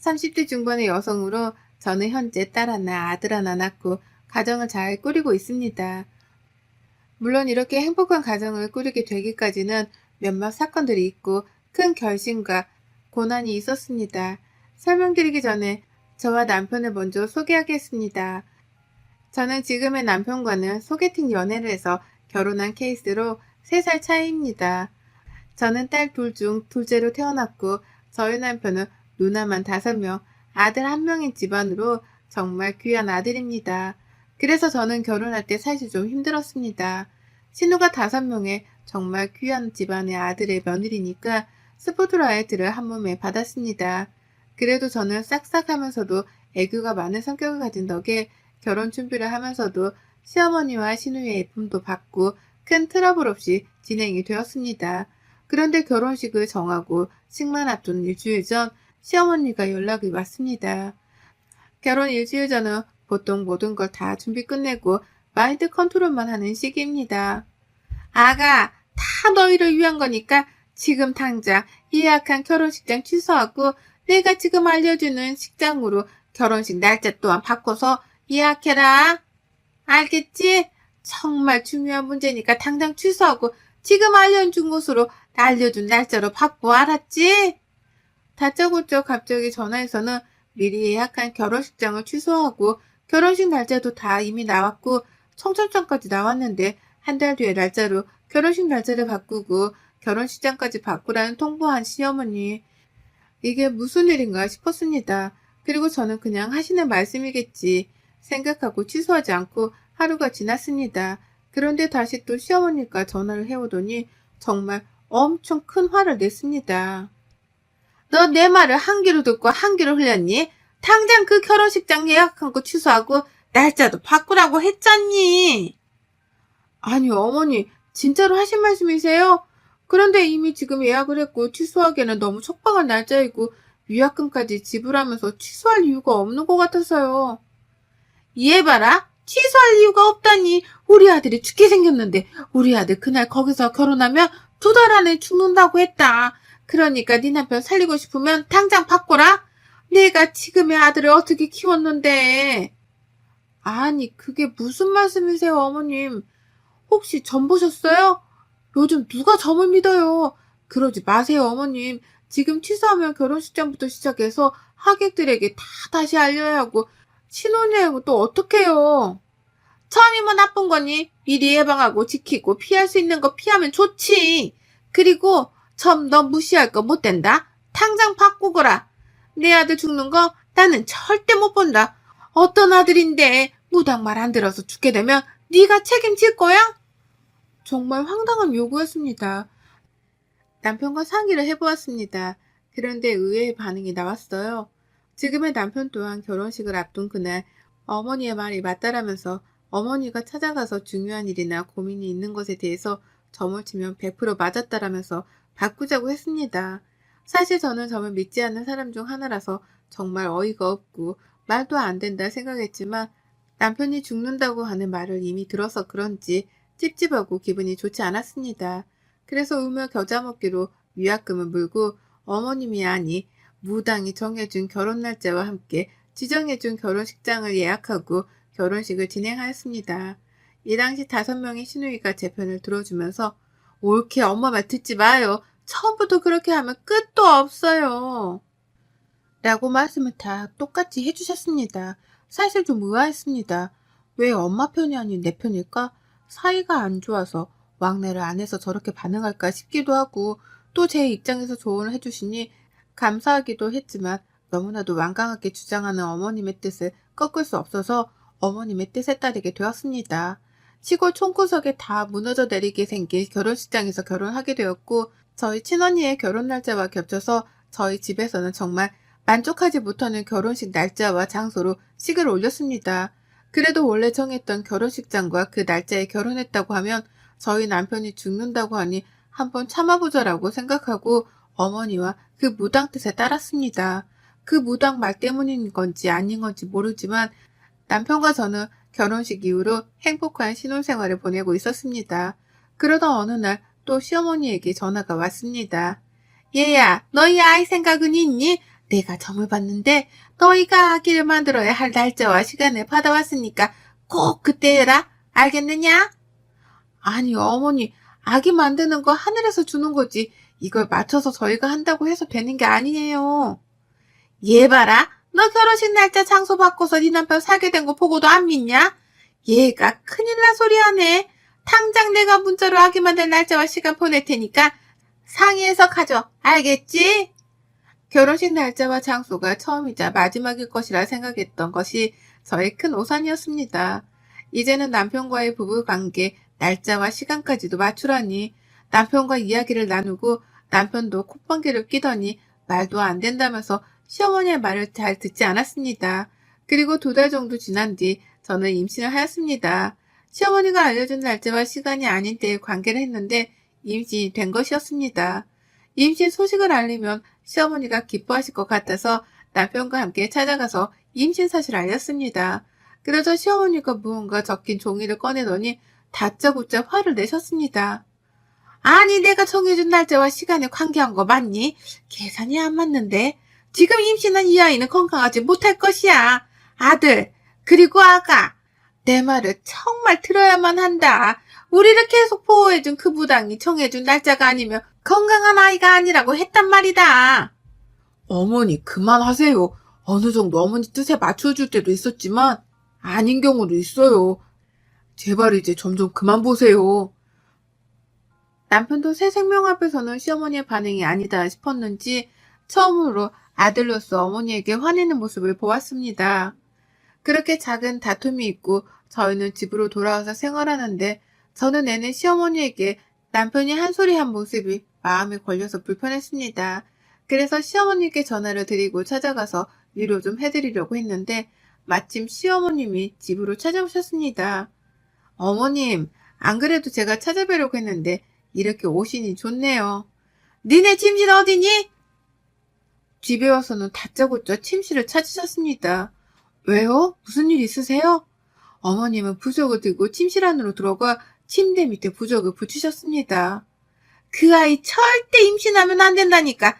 30대 중반의 여성으로 저는 현재 딸 하나, 아들 하나 낳고 가정을 잘 꾸리고 있습니다. 물론 이렇게 행복한 가정을 꾸리게 되기까지는 몇몇 사건들이 있고 큰 결심과 고난이 있었습니다. 설명드리기 전에 저와 남편을 먼저 소개하겠습니다. 저는 지금의 남편과는 소개팅 연애를 해서 결혼한 케이스로 3살 차이입니다. 저는 딸 둘 중 둘째로 태어났고 저희 남편은 누나만 5명, 아들 1명인 집안으로 정말 귀한 아들입니다. 그래서 저는 결혼할 때 사실 좀 힘들었습니다. 신우가 5명의 정말 귀한 집안의 아들의 며느리니까 스포트라이트를 한 몸에 받았습니다. 그래도 저는 싹싹하면서도 애교가 많은 성격을 가진 덕에 결혼 준비를 하면서도 시어머니와 신우의 예쁨도 받고 큰 트러블 없이 진행이 되었습니다. 그런데 결혼식을 정하고 식만 앞둔 일주일 전 시어머니가 연락이 왔습니다. 결혼 일주일 전은 보통 모든 걸 다 준비 끝내고 마인드 컨트롤만 하는 시기입니다. 아가, 다 너희를 위한 거니까 지금 당장 예약한 결혼식장 취소하고 내가 지금 알려주는 식장으로 결혼식 날짜 또한 바꿔서 예약해라. 알겠지? 정말 중요한 문제니까 당장 취소하고 지금 알려준 곳으로 알려준 날짜로 바꿔 알았지? 다짜고짜 갑자기 전화해서는 미리 예약한 결혼식장을 취소하고 결혼식 날짜도 다 이미 나왔고 청첩장까지 나왔는데 한 달 뒤에 날짜로 결혼식 날짜를 바꾸고 결혼식장까지 바꾸라는 통보한 시어머니. 이게 무슨 일인가 싶었습니다. 그리고 저는 그냥 하시는 말씀이겠지 생각하고 취소하지 않고 하루가 지났습니다. 그런데 다시 또 시어머니가 전화를 해오더니 정말 엄청 큰 화를 냈습니다. 너 내 말을 한 귀로 듣고 한 귀로 흘렸니? 당장 그 결혼식장 예약한 거 취소하고 날짜도 바꾸라고 했잖니. 아니 어머니 진짜로 하신 말씀이세요? 그런데 이미 지금 예약을 했고 취소하기에는 너무 촉박한 날짜이고 위약금까지 지불하면서 취소할 이유가 없는 것 같아서요. 이해봐라. 취소할 이유가 없다니. 우리 아들이 죽게 생겼는데 우리 아들 그날 거기서 결혼하면 두 달 안에 죽는다고 했다. 그러니까 네 남편 살리고 싶으면 당장 바꿔라. 내가 지금의 아들을 어떻게 키웠는데. 아니 그게 무슨 말씀이세요 어머님. 혹시 점 보셨어요? 요즘 누가 점을 믿어요. 그러지 마세요 어머님. 지금 취소하면 결혼식장부터 시작해서 하객들에게 다 다시 알려야 하고 신혼여행은 또 어떡해요? 처음이면 나쁜 거니? 미리 예방하고 지키고 피할 수 있는 거 피하면 좋지. 그리고 점너 무시할 거 못 된다. 당장 바꾸거라. 내 아들 죽는 거 나는 절대 못 본다. 어떤 아들인데 무당 말 안 들어서 죽게 되면 네가 책임질 거야? 정말 황당한 요구였습니다. 남편과 상의를 해보았습니다. 그런데 의외의 반응이 나왔어요. 지금의 남편 또한 결혼식을 앞둔 그날 어머니의 말이 맞다라면서 어머니가 찾아가서 중요한 일이나 고민이 있는 것에 대해서 점을 치면 100% 맞았다라면서 바꾸자고 했습니다. 사실 저는 점을 믿지 않는 사람 중 하나라서 정말 어이가 없고 말도 안 된다 생각했지만 남편이 죽는다고 하는 말을 이미 들어서 그런지 찝찝하고 기분이 좋지 않았습니다. 그래서 울며 겨자 먹기로 위약금을 물고 어머님이 아니 무당이 정해준 결혼 날짜와 함께 지정해준 결혼식장을 예약하고 결혼식을 진행하였습니다. 이 당시 다섯 명의 시누이가 제 편을 들어주면서 옳게 엄마 말 듣지 마요. 처음부터 그렇게 하면 끝도 없어요. 라고 말씀을 다 똑같이 해주셨습니다. 사실 좀 의아했습니다. 왜 엄마 편이 아닌 내 편일까? 사이가 안 좋아서 왕래를 안 해서 저렇게 반응할까 싶기도 하고 또 제 입장에서 조언을 해주시니 감사하기도 했지만 너무나도 완강하게 주장하는 어머님의 뜻을 꺾을 수 없어서 어머님의 뜻에 따르게 되었습니다. 시골 총구석에 다 무너져 내리게 생긴 결혼식장에서 결혼하게 되었고 저희 친언니의 결혼 날짜와 겹쳐서 저희 집에서는 정말 만족하지 못하는 결혼식 날짜와 장소로 식을 올렸습니다. 그래도 원래 정했던 결혼식장과 그 날짜에 결혼했다고 하면 저희 남편이 죽는다고 하니 한번 참아보자라고 생각하고 어머니와 그 무당 뜻에 따랐습니다. 그 무당 말 때문인 건지 아닌 건지 모르지만 남편과 저는 결혼식 이후로 행복한 신혼생활을 보내고 있었습니다. 그러던 어느 날 또 시어머니에게 전화가 왔습니다. 얘야, 너희 아이 생각은 있니? 내가 점을 봤는데 너희가 아기를 만들어야 할 날짜와 시간을 받아왔으니까 꼭 그때 해라. 알겠느냐? 아니 어머니 아기 만드는 거 하늘에서 주는 거지 이걸 맞춰서 저희가 한다고 해서 되는 게 아니에요. 얘 봐라. 너 결혼식 날짜 장소 바꿔서 네 남편 사게 된 거 보고도 안 믿냐? 얘가 큰일 날 소리 하네. 당장 내가 문자로 아기 만들 날짜와 시간 보낼 테니까 상의해서 가져. 알겠지? 결혼식 날짜와 장소가 처음이자 마지막일 것이라 생각했던 것이 저의 큰 오산이었습니다. 이제는 남편과의 부부 관계, 날짜와 시간까지도 맞추라니 남편과 이야기를 나누고 남편도 콧방귀를 끼더니 말도 안 된다면서 시어머니의 말을 잘 듣지 않았습니다. 그리고 두 달 정도 지난 뒤 저는 임신을 하였습니다. 시어머니가 알려준 날짜와 시간이 아닌 때에 관계를 했는데 임신이 된 것이었습니다. 임신 소식을 알리면 시어머니가 기뻐하실 것 같아서 남편과 함께 찾아가서 임신 사실을 알렸습니다. 그래서 시어머니가 무언가 적힌 종이를 꺼내더니 다짜고짜 화를 내셨습니다. 아니 내가 정해준 날짜와 시간에 관계한 거 맞니? 계산이 안 맞는데 지금 임신한 이 아이는 건강하지 못할 것이야. 아들 그리고 아가 내 말을 정말 들어야만 한다. 우리를 계속 보호해준 그 부당이 정해준 날짜가 아니면 건강한 아이가 아니라고 했단 말이다. 어머니 그만하세요. 어느 정도 어머니 뜻에 맞춰줄 때도 있었지만 아닌 경우도 있어요. 제발 이제 점점 그만 보세요. 남편도 새 생명 앞에서는 시어머니의 반응이 아니다 싶었는지 처음으로 아들로서 어머니에게 화내는 모습을 보았습니다. 그렇게 작은 다툼이 있고 저희는 집으로 돌아와서 생활하는데 저는 내내 시어머니에게 남편이 한 소리 한 모습이 마음에 걸려서 불편했습니다. 그래서 시어머니께 전화를 드리고 찾아가서 위로 좀 해드리려고 했는데 마침 시어머님이 집으로 찾아오셨습니다. 어머님, 안 그래도 제가 찾아뵈려고 했는데 이렇게 오시니 좋네요. 니네 침실 어디니? 집에 와서는 다짜고짜 침실을 찾으셨습니다. 왜요? 무슨 일 있으세요? 어머님은 부적을 들고 침실 안으로 들어가 침대 밑에 부적을 붙이셨습니다. 그 아이 절대 임신하면 안 된다니까.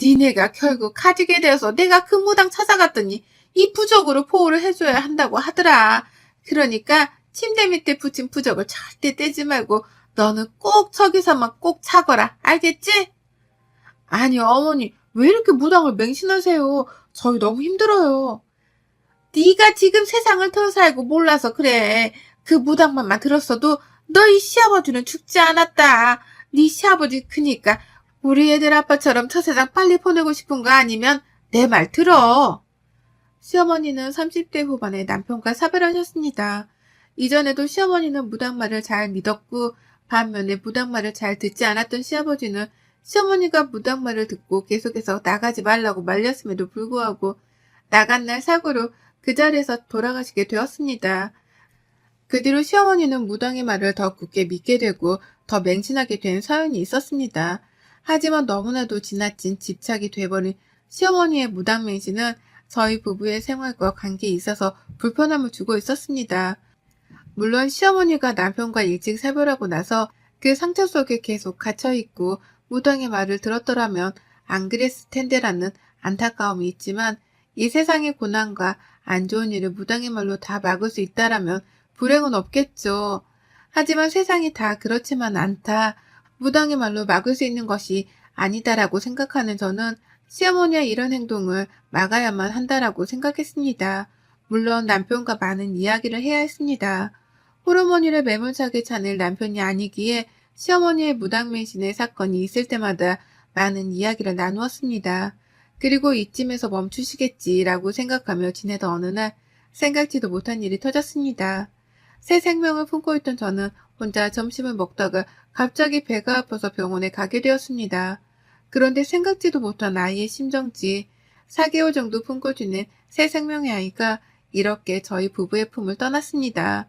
니네가 결국 가지게 되어서 내가 그 무당 찾아갔더니 이 부적으로 보호를 해줘야 한다고 하더라. 그러니까 침대 밑에 붙인 부적을 절대 떼지 말고 너는 꼭 저기서만 꼭 차거라. 알겠지? 아니 어머니 왜 이렇게 무당을 맹신하세요? 저희 너무 힘들어요. 네가 지금 세상을 더 살고 몰라서 그래. 그 무당만만 들었어도 너희 시아버지는 죽지 않았다. 네 시아버지 크니까 우리 애들 아빠처럼 저 세상 빨리 보내고 싶은 거 아니면 내 말 들어. 시어머니는 30대 후반에 남편과 사별하셨습니다. 이전에도 시어머니는 무당말을 잘 믿었고 반면에 무당말을 잘 듣지 않았던 시아버지는 시어머니가 무당말을 듣고 계속해서 나가지 말라고 말렸음에도 불구하고 나간 날 사고로 그 자리에서 돌아가시게 되었습니다. 그 뒤로 시어머니는 무당의 말을 더 굳게 믿게 되고 더 맹신하게 된 사연이 있었습니다. 하지만 너무나도 지나친 집착이 돼버린 시어머니의 무당 맹신은 저희 부부의 생활과 관계에 있어서 불편함을 주고 있었습니다. 물론 시어머니가 남편과 일찍 사별하고 나서 그 상처 속에 계속 갇혀있고 무당의 말을 들었더라면 안 그랬을 텐데라는 안타까움이 있지만 이 세상의 고난과 안 좋은 일을 무당의 말로 다 막을 수 있다라면 불행은 없겠죠. 하지만 세상이 다 그렇지만 않다. 무당의 말로 막을 수 있는 것이 아니다라고 생각하는 저는 시어머니의 이런 행동을 막아야만 한다라고 생각했습니다. 물론 남편과 많은 이야기를 해야 했습니다. 호르몬이를 매몰차게 찾을 남편이 아니기에 시어머니의 무당맹신의 사건이 있을 때마다 많은 이야기를 나누었습니다. 그리고 이쯤에서 멈추시겠지라고 생각하며 지내던 어느 날 생각지도 못한 일이 터졌습니다. 새 생명을 품고 있던 저는 혼자 점심을 먹다가 갑자기 배가 아파서 병원에 가게 되었습니다. 그런데 생각지도 못한 아이의 심정지 4개월 정도 품고 지낸 새 생명의 아이가 이렇게 저희 부부의 품을 떠났습니다.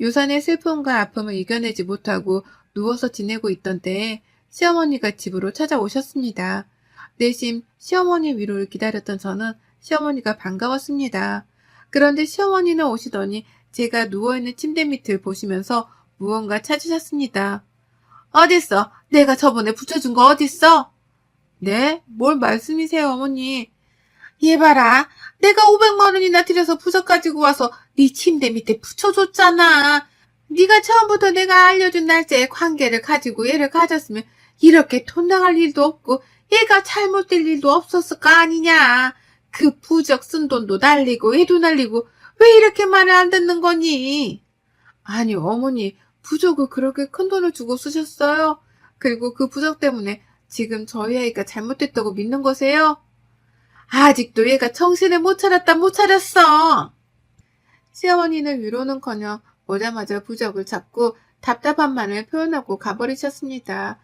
유산의 슬픔과 아픔을 이겨내지 못하고 누워서 지내고 있던 때에 시어머니가 집으로 찾아오셨습니다. 내심 시어머니 위로를 기다렸던 저는 시어머니가 반가웠습니다. 그런데 시어머니는 오시더니 제가 누워있는 침대 밑을 보시면서 무언가 찾으셨습니다. 어딨어? 내가 저번에 붙여준 거 어딨어? 네? 뭘 말씀이세요, 어머니? 얘 봐라. 내가 500만 원이나 들여서 부적 가지고 와서 네 침대 밑에 붙여줬잖아. 네가 처음부터 내가 알려준 날짜에 관계를 가지고 얘를 가졌으면 이렇게 돈 나갈 일도 없고 얘가 잘못될 일도 없었을 거 아니냐. 그 부적 쓴 돈도 날리고 얘도 날리고 왜 이렇게 말을 안 듣는 거니? 아니 어머니 부적을 그렇게 큰 돈을 주고 쓰셨어요? 그리고 그 부적 때문에 지금 저희 아이가 잘못됐다고 믿는 거세요? 아직도 얘가 정신을 못 차렸다 못 차렸어. 시어머니는 위로는커녕 오자마자 부적을 잡고 답답함만을 표현하고 가버리셨습니다.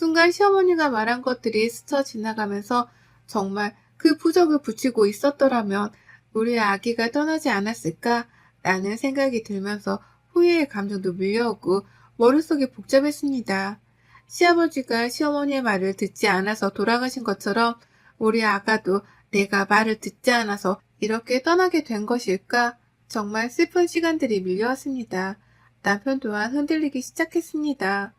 순간 시어머니가 말한 것들이 스쳐 지나가면서 정말 그 부적을 붙이고 있었더라면 우리 아기가 떠나지 않았을까? 라는 생각이 들면서 후회의 감정도 밀려오고 머릿속이 복잡했습니다. 시아버지가 시어머니의 말을 듣지 않아서 돌아가신 것처럼 우리 아가도 내가 말을 듣지 않아서 이렇게 떠나게 된 것일까? 정말 슬픈 시간들이 밀려왔습니다. 남편 또한 흔들리기 시작했습니다.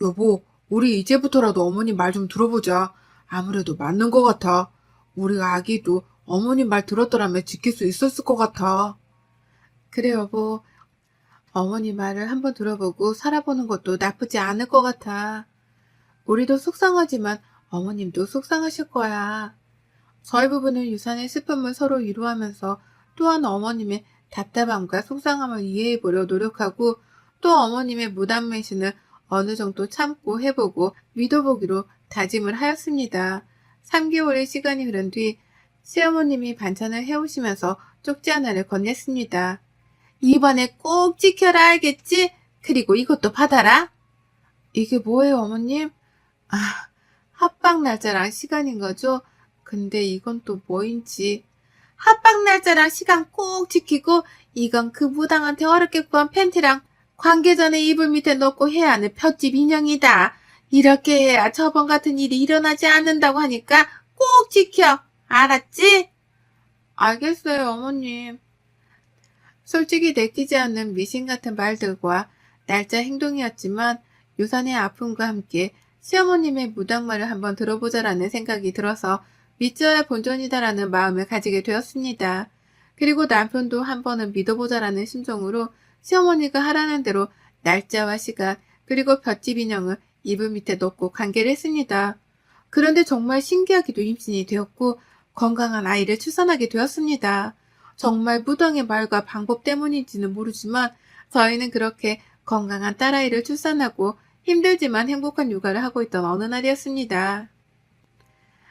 여보, 우리 이제부터라도 어머님 말좀 들어보자. 아무래도 맞는 것 같아. 우리 아기도 어머님 말 들었더라면 지킬 수 있었을 것 같아. 그래 여보. 어머니 말을 한번 들어보고 살아보는 것도 나쁘지 않을 것 같아. 우리도 속상하지만 어머님도 속상하실 거야. 저희 부부는 유산의 슬픔을 서로 위로하면서 또한 어머님의 답답함과 속상함을 이해해 보려 노력하고 또 어머님의 무단매신을 어느 정도 참고 해보고 믿어보기로 다짐을 하였습니다. 3개월의 시간이 흐른 뒤 시어머님이 반찬을 해오시면서 쪽지 하나를 건넸습니다. 이번에 꼭 지켜라 알겠지? 그리고 이것도 받아라. 이게 뭐예요 어머님? 아, 합방 날짜랑 시간인 거죠? 근데 이건 또 뭐인지. 합방 날짜랑 시간 꼭 지키고 이건 그 무당한테 어렵게 구한 팬티랑 관계 전에 이불 밑에 넣고 해야 하는 볏집 인형이다. 이렇게 해야 저번 같은 일이 일어나지 않는다고 하니까 꼭 지켜. 알았지? 알겠어요, 어머님. 솔직히 내키지 않는 미신 같은 말들과 날짜 행동이었지만 유산의 아픔과 함께 시어머님의 무당말을 한번 들어보자라는 생각이 들어서 믿져야 본전이다라는 마음을 가지게 되었습니다. 그리고 남편도 한 번은 믿어보자라는 심정으로 시어머니가 하라는 대로 날짜와 시간 그리고 볏집 인형을 이불 밑에 넣고 관계를 했습니다. 그런데 정말 신기하게도 임신이 되었고 건강한 아이를 출산하게 되었습니다. 정말 무당의 말과 방법 때문인지는 모르지만 저희는 그렇게 건강한 딸아이를 출산하고 힘들지만 행복한 육아를 하고 있던 어느 날이었습니다.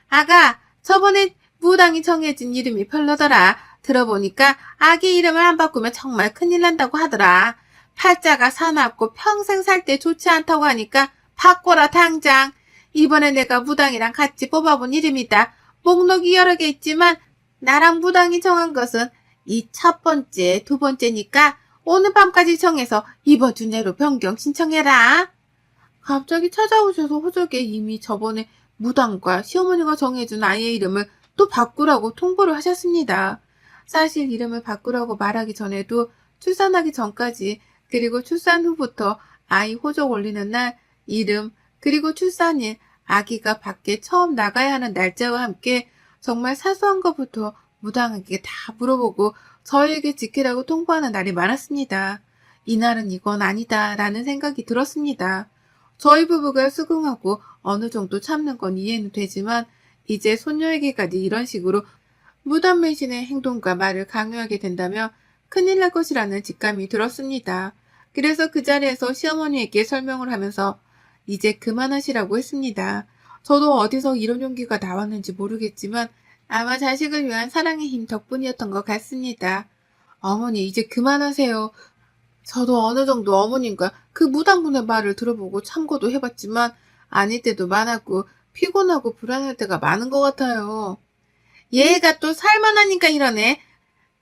아가, 저번에 무당이 정해진 이름이 별로더라. 들어보니까 아기 이름을 안 바꾸면 정말 큰일 난다고 하더라. 팔자가 사납고 평생 살 때 좋지 않다고 하니까 바꿔라 당장. 이번에 내가 무당이랑 같이 뽑아본 이름이다. 목록이 여러 개 있지만 나랑 무당이 정한 것은 이 첫 번째, 두 번째니까 오늘 밤까지 정해서 이번 주 내로 변경 신청해라. 갑자기 찾아오셔서 호적에 이미 저번에 무당과 시어머니가 정해준 아이의 이름을 또 바꾸라고 통보를 하셨습니다. 사실 이름을 바꾸라고 말하기 전에도 출산하기 전까지 그리고 출산 후부터 아이 호적 올리는 날 이름 그리고 출산일 아기가 밖에 처음 나가야 하는 날짜와 함께 정말 사소한 것부터 무당에게 다 물어보고 저희에게 지키라고 통보하는 날이 많았습니다. 이날은 이건 아니다 라는 생각이 들었습니다. 저희 부부가 수긍하고 어느 정도 참는 건 이해는 되지만 이제 손녀에게까지 이런 식으로 무단 매신의 행동과 말을 강요하게 된다면 큰일 날 것이라는 직감이 들었습니다. 그래서 그 자리에서 시어머니에게 설명을 하면서 이제 그만하시라고 했습니다. 저도 어디서 이런 용기가 나왔는지 모르겠지만 아마 자식을 위한 사랑의 힘 덕분이었던 것 같습니다. 어머니 이제 그만하세요. 저도 어느 정도 어머님과 그 무당분의 말을 들어보고 참고도 해봤지만 아닐 때도 많았고 피곤하고 불안할 때가 많은 것 같아요. 얘가 또 살만하니까 이러네.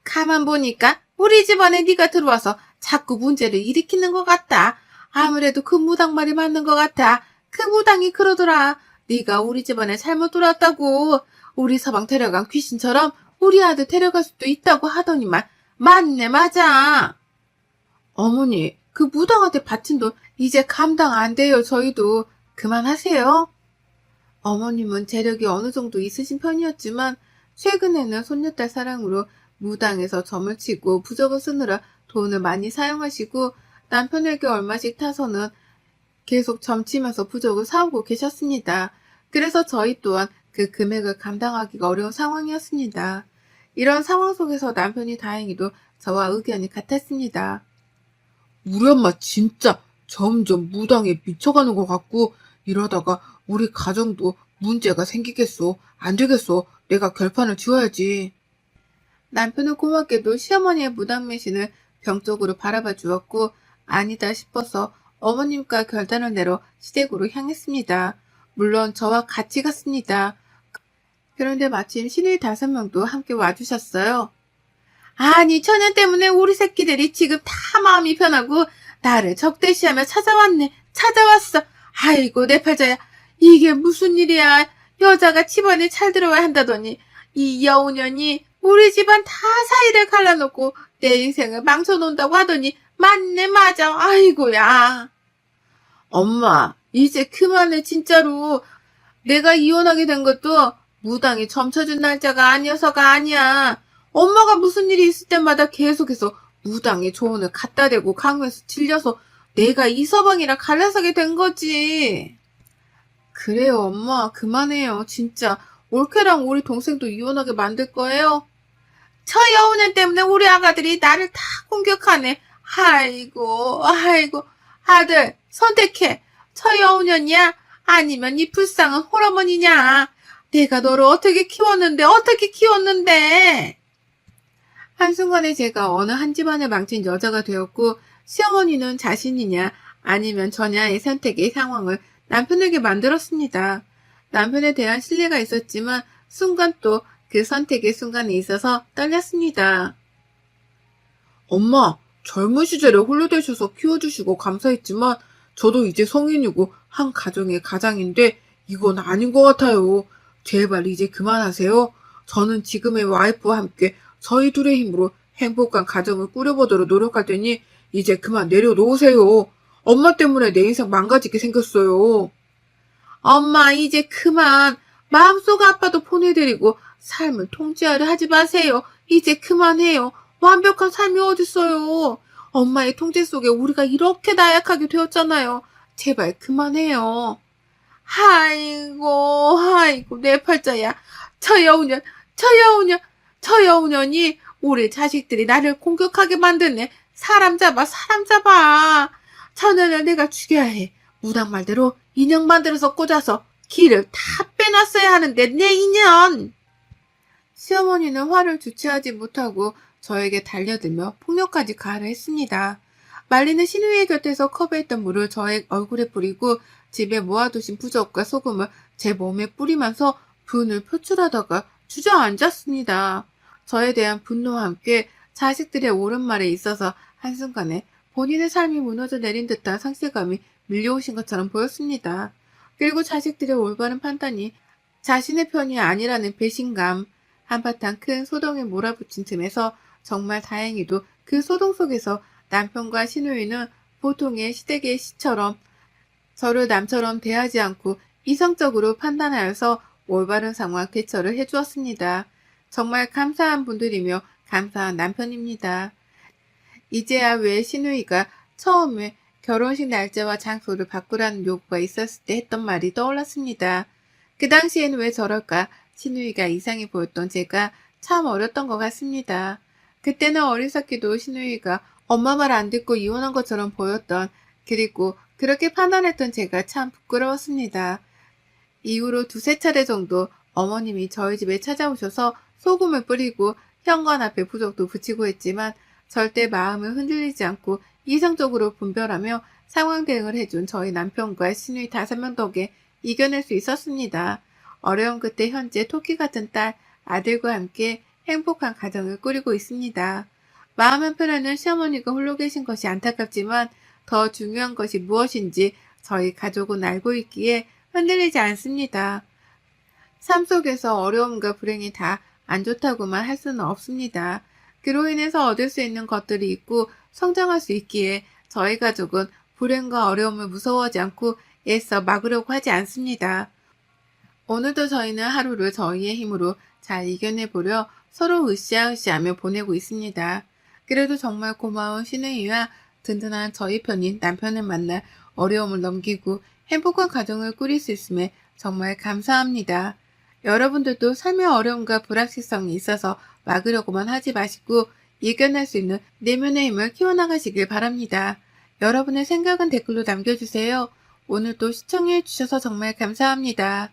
가만 보니까 우리 집안에 네가 들어와서 자꾸 문제를 일으키는 것 같다. 아무래도 그 무당 말이 맞는 것 같아. 그 무당이 그러더라. 네가 우리 집안에 잘못 들어왔다고. 우리 서방 데려간 귀신처럼 우리 아들 데려갈 수도 있다고 하더니만 맞네 맞아. 어머니 그 무당한테 바친 돈 이제 감당 안 돼요 저희도 그만하세요. 어머님은 재력이 어느 정도 있으신 편이었지만 최근에는 손녀딸 사랑으로 무당에서 점을 치고 부적을 쓰느라 돈을 많이 사용하시고 남편에게 얼마씩 타서는 계속 점치면서 부적을 사오고 계셨습니다. 그래서 저희 또한 그 금액을 감당하기가 어려운 상황이었습니다. 이런 상황 속에서 남편이 다행히도 저와 의견이 같았습니다. 우리 엄마 진짜 점점 무당에 미쳐가는 것 같고 이러다가 우리 가정도 문제가 생기겠어. 안 되겠어. 내가 결판을 지어야지. 남편은 고맙게도 시어머니의 무당매신을 병적으로 바라봐 주었고 아니다 싶어서 어머님과 결단을 내려 시댁으로 향했습니다. 물론 저와 같이 갔습니다. 그런데 마침 신의 다섯 명도 함께 와주셨어요. 아니 처녀 때문에 우리 새끼들이 지금 다 마음이 편하고 나를 적대시하며 찾아왔네. 찾아왔어. 아이고 내 팔자야. 이게 무슨 일이야. 여자가 집안에 잘 들어와야 한다더니 이 여우년이 우리 집안 다 사이를 갈라놓고 내 인생을 망쳐놓는다고 하더니 맞네 맞아 아이고야 엄마 이제 그만해 진짜로 내가 이혼하게 된 것도 무당이 점쳐준 날짜가 아니어서가 아니야 엄마가 무슨 일이 있을 때마다 계속해서 무당의 조언을 갖다 대고 강요해서 질려서 내가 이 서방이랑 갈라서게 된 거지 그래요 엄마 그만해요 진짜 올케랑 우리 동생도 이혼하게 만들 거예요? 저 여우년 때문에 우리 아가들이 나를 다 공격하네. 아이고, 아이고, 아들, 선택해. 저 여우년이야? 아니면 이 불쌍한 홀어머니냐? 내가 너를 어떻게 키웠는데, 어떻게 키웠는데? 한순간에 제가 어느 한 집안을 망친 여자가 되었고, 시어머니는 자신이냐, 아니면 저냐의 선택의 상황을 남편에게 만들었습니다. 남편에 대한 신뢰가 있었지만 순간 또 그 선택의 순간에 있어서 떨렸습니다. 엄마, 젊은 시절에 홀로 되셔서 키워주시고 감사했지만 저도 이제 성인이고 한 가정의 가장인데 이건 아닌 것 같아요. 제발 이제 그만하세요. 저는 지금의 와이프와 함께 저희 둘의 힘으로 행복한 가정을 꾸려보도록 노력할 테니 이제 그만 내려놓으세요. 엄마 때문에 내 인생 망가지게 생겼어요. 엄마 이제 그만 마음속 아파도 보내드리고 삶을 통제하려 하지 마세요. 이제 그만해요. 완벽한 삶이 어딨어요. 엄마의 통제 속에 우리가 이렇게 나약하게 되었잖아요. 제발 그만해요. 아이고, 아이고, 내 팔자야. 저 여우년, 저 여우년, 저 여우년이 우리 자식들이 나를 공격하게 만드네. 사람 잡아, 사람 잡아. 저년을 내가 죽여야 해. 무당 말대로 인형 만들어서 꽂아서 기를 다 빼놨어야 하는데 내 인연. 시어머니는 화를 주체하지 못하고 저에게 달려들며 폭력까지 가하했습니다. 말리는 신우의 곁에서 컵에 있던 물을 저의 얼굴에 뿌리고 집에 모아두신 부적과 소금을 제 몸에 뿌리면서 분을 표출하다가 주저앉았습니다. 저에 대한 분노와 함께 자식들의 옳은 말에 있어서 한순간에 본인의 삶이 무너져 내린 듯한 상실감이 밀려오신 것처럼 보였습니다. 그리고 자식들의 올바른 판단이 자신의 편이 아니라는 배신감, 한바탕 큰 소동에 몰아붙인 틈에서 정말 다행히도 그 소동 속에서 남편과 신우이는 보통의 시댁의 시처럼 저를 남처럼 대하지 않고 이성적으로 판단하여서 올바른 상황 대처를 해주었습니다. 정말 감사한 분들이며 감사한 남편입니다. 이제야 왜 신우이가 처음에 결혼식 날짜와 장소를 바꾸라는 요구가 있었을 때 했던 말이 떠올랐습니다. 그 당시에는 왜 저럴까 신우이가 이상해 보였던 제가 참 어렸던 것 같습니다. 그때는 어리석기도 신우이가 엄마 말 안 듣고 이혼한 것처럼 보였던 그리고 그렇게 판단했던 제가 참 부끄러웠습니다. 이후로 두세 차례 정도 어머님이 저희 집에 찾아오셔서 소금을 뿌리고 현관 앞에 부적도 붙이고 했지만 절대 마음을 흔들리지 않고 이성적으로 분별하며 상황 대응을 해준 저희 남편과 신우이 다섯 명 덕에 이겨낼 수 있었습니다. 어려운 그때 현재 토끼 같은 딸, 아들과 함께 행복한 가정을 꾸리고 있습니다. 마음 한편에는 시어머니가 홀로 계신 것이 안타깝지만 더 중요한 것이 무엇인지 저희 가족은 알고 있기에 흔들리지 않습니다. 삶 속에서 어려움과 불행이 다 안 좋다고만 할 수는 없습니다. 그로 인해서 얻을 수 있는 것들이 있고 성장할 수 있기에 저희 가족은 불행과 어려움을 무서워하지 않고 애써 막으려고 하지 않습니다. 오늘도 저희는 하루를 저희의 힘으로 잘 이겨내보려 서로 으쌰으쌰하며 보내고 있습니다. 그래도 정말 고마운 신우이와 든든한 저희 편인 남편을 만나 어려움을 넘기고 행복한 가정을 꾸릴 수 있음에 정말 감사합니다. 여러분들도 삶의 어려움과 불확실성이 있어서 막으려고만 하지 마시고 이겨낼 수 있는 내면의 힘을 키워나가시길 바랍니다. 여러분의 생각은 댓글로 남겨주세요. 오늘도 시청해 주셔서 정말 감사합니다.